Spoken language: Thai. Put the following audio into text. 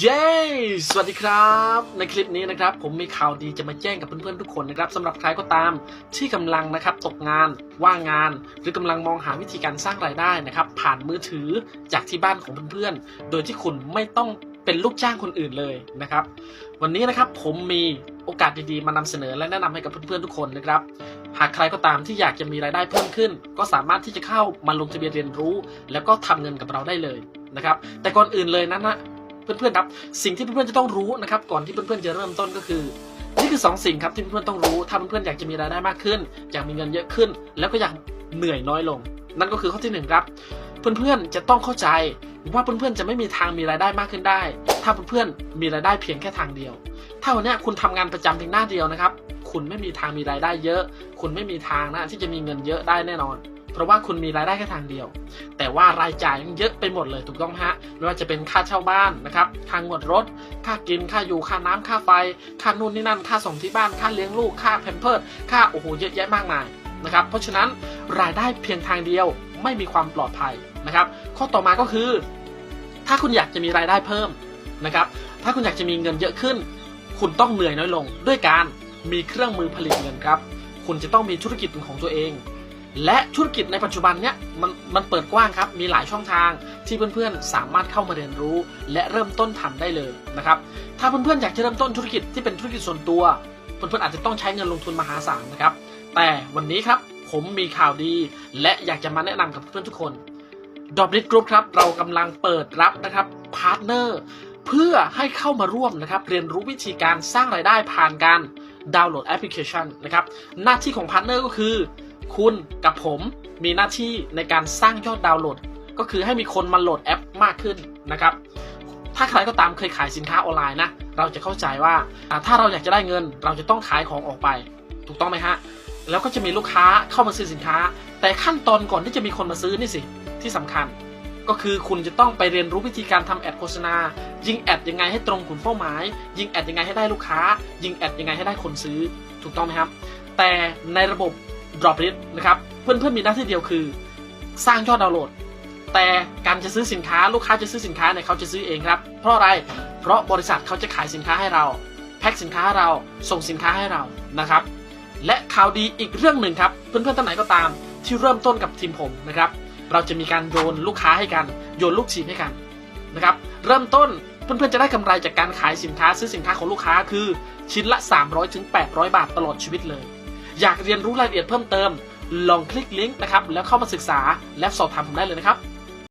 เย้ สวัสดีครับ ในคลิปนี้นะครับ ผมมีข่าวดีจะมาแจ้งกับเพื่อนๆทุกคนนะครับสำหรับใครก็ตามที่กำลังนะครับตกงานว่างงาน หรือกำลังมองหาวิธีการสร้างรายได้นะครับ ผ่านมือถือจากที่บ้านของเพื่อนๆ โดยที่คุณไม่ต้องเป็นลูกจ้างคนอื่นเลยนะครับ วันนี้นะครับผมมีโอกาสดีๆ มานำเสนอและแนะนำให้กับเพื่อนๆทุกคนนะครับ หากใครก็ตามที่อยากจะมีรายได้เพิ่มขึ้น ก็สามารถที่จะเข้ามาลงทะเบียนเรียนรู้ แล้วก็ทำเงินกับเราได้เลยนะครับ แต่ก่อนอื่นเลยนั้นนะ เพื่อนๆครับสิ่งที่เพื่อนๆจะต้องรู้นะครับก่อนที่เพื่อนๆจะเริ่มต้นก็คือนี่คือสองสิ่งครับที่เพื่อนๆต้องรู้ถ้าเพื่อนๆอยากจะมีรายได้มากขึ้น อยากมีเงินเยอะขึ้น แล้วก็อยากเหนื่อยน้อยลง นั่นก็คือข้อที่หนึ่งครับเพื่อนๆจะต้องเข้าใจว่าเพื่อนๆจะไม่มีทางมีรายได้มากขึ้นได้ ถ้าเพื่อนๆมีรายได้เพียงแค่ทางเดียว ถ้าวันนี้คุณทำงานประจำเพียงหน้าเดียวนะครับ คุณไม่มีทางมีรายได้เยอะ คุณไม่มีทางนะที่จะมีเงินเยอะได้แน่นอน เพราะว่าคุณมีรายได้แค่ทางเดียว แต่ว่ารายจ่ายมันเยอะไปหมดเลยถูกต้องไหมฮะไม่ว่าจะเป็นค่าเช่าบ้านนะครับค่างวดรถ ค่ากินค่าอยู่ค่าน้ำค่าไฟ ค่านู่นนี่นั่น ค่าส่งที่บ้านค่าเลี้ยงลูกค่าแพมเพิร์ดค่าโอ้โหเยอะแยะมากมายนะครับเพราะฉะนั้นรายได้เพียงทางเดียวไม่มีความปลอดภัยนะครับ ข้อต่อมาก็คือ ถ้าคุณอยากจะมีรายได้เพิ่มนะครับ ถ้าคุณอยากจะมีเงินเยอะขึ้น คุณต้องเหนื่อยน้อยลง ด้วยการมีเครื่องมือผลิตเงินครับ คุณจะต้องมีธุรกิจเป็นของตัวเอง และธุรกิจในปัจจุบันเนี้ยมันมันเปิดกว้างครับ มีหลายช่องทางที่เพื่อนๆ สามารถเข้ามาเรียนรู้ และเริ่มต้นทำได้เลยนะครับ ถ้าเพื่อนๆ อยากจะเริ่มต้นธุรกิจที่เป็นธุรกิจส่วนตัว เพื่อนๆ อาจจะต้องใช้เงินลงทุนมหาศาลนะครับ แต่วันนี้ครับผมมีข่าวดี และอยากจะมาแนะนำกับเพื่อนๆ ทุกคนดอบริทกรุ๊ปครับเรากำลังเปิดรับนะครับพาร์ทเนอร์เพื่อให้เข้ามาร่วมนะครับเรียนรู้วิธีการสร้างรายได้ผ่านการดาวน์โหลดแอปพลิเคชันนะครับหน้าที่ของพาร์ทเนอร์ก็คือ คุณกับผมมีหน้าที่ในการสร้างยอดดาวน์โหลด ก็คือให้มีคนมาโหลดแอปมากขึ้นนะครับ ถ้าใครก็ตามเคยขายสินค้าออนไลน์นะ เราจะเข้าใจว่าถ้าเราอยากจะได้เงิน เราจะต้องขายของออกไป ถูกต้องไหมฮะ แล้วก็จะมีลูกค้าเข้ามาซื้อสินค้า แต่ขั้นตอนก่อนที่จะมีคนมาซื้อนี่สิที่สำคัญ ก็คือคุณจะต้องไปเรียนรู้วิธีการทำแอดโฆษณา ยิงแอดยังไงให้ตรงกลุ่มเป้าหมาย ยิงแอดยังไงให้ได้ลูกค้า ยิงแอดยังไงให้ได้คนซื้อ ถูกต้องไหมครับ แต่ในระบบ Droplet นะครับ เพื่อนๆมีหน้าที่เดียวคือ สร้างยอดดาวน์โหลด แต่การจะซื้อสินค้าลูกค้าจะซื้อสินค้าเนี่ยเขาจะซื้อเองครับ เพราะอะไร เพราะบริษัทเขาจะขายสินค้าให้เรา แพ็คสินค้าให้เรา ส่งสินค้าให้เรานะครับ และข่าวดีอีกเรื่องหนึ่งครับ เพื่อนๆท่านไหนก็ตาม ที่เริ่มต้นกับทีมผมนะครับ เราจะมีการโยนลูกค้าให้กัน โยนลูกทีมให้กันนะครับ เริ่มต้นเพื่อนๆจะได้กำไรจากการขายสินค้าซื้อสินค้าของลูกค้าคือชิ้นละ 300ถึง800 บาทตลอดชีวิตเลย อยากเรียนรู้รายละเอียดเพิ่มเติม ลองคลิกลิงก์นะครับแล้วเข้ามาศึกษาและสอบถามผมได้เลยนะครับ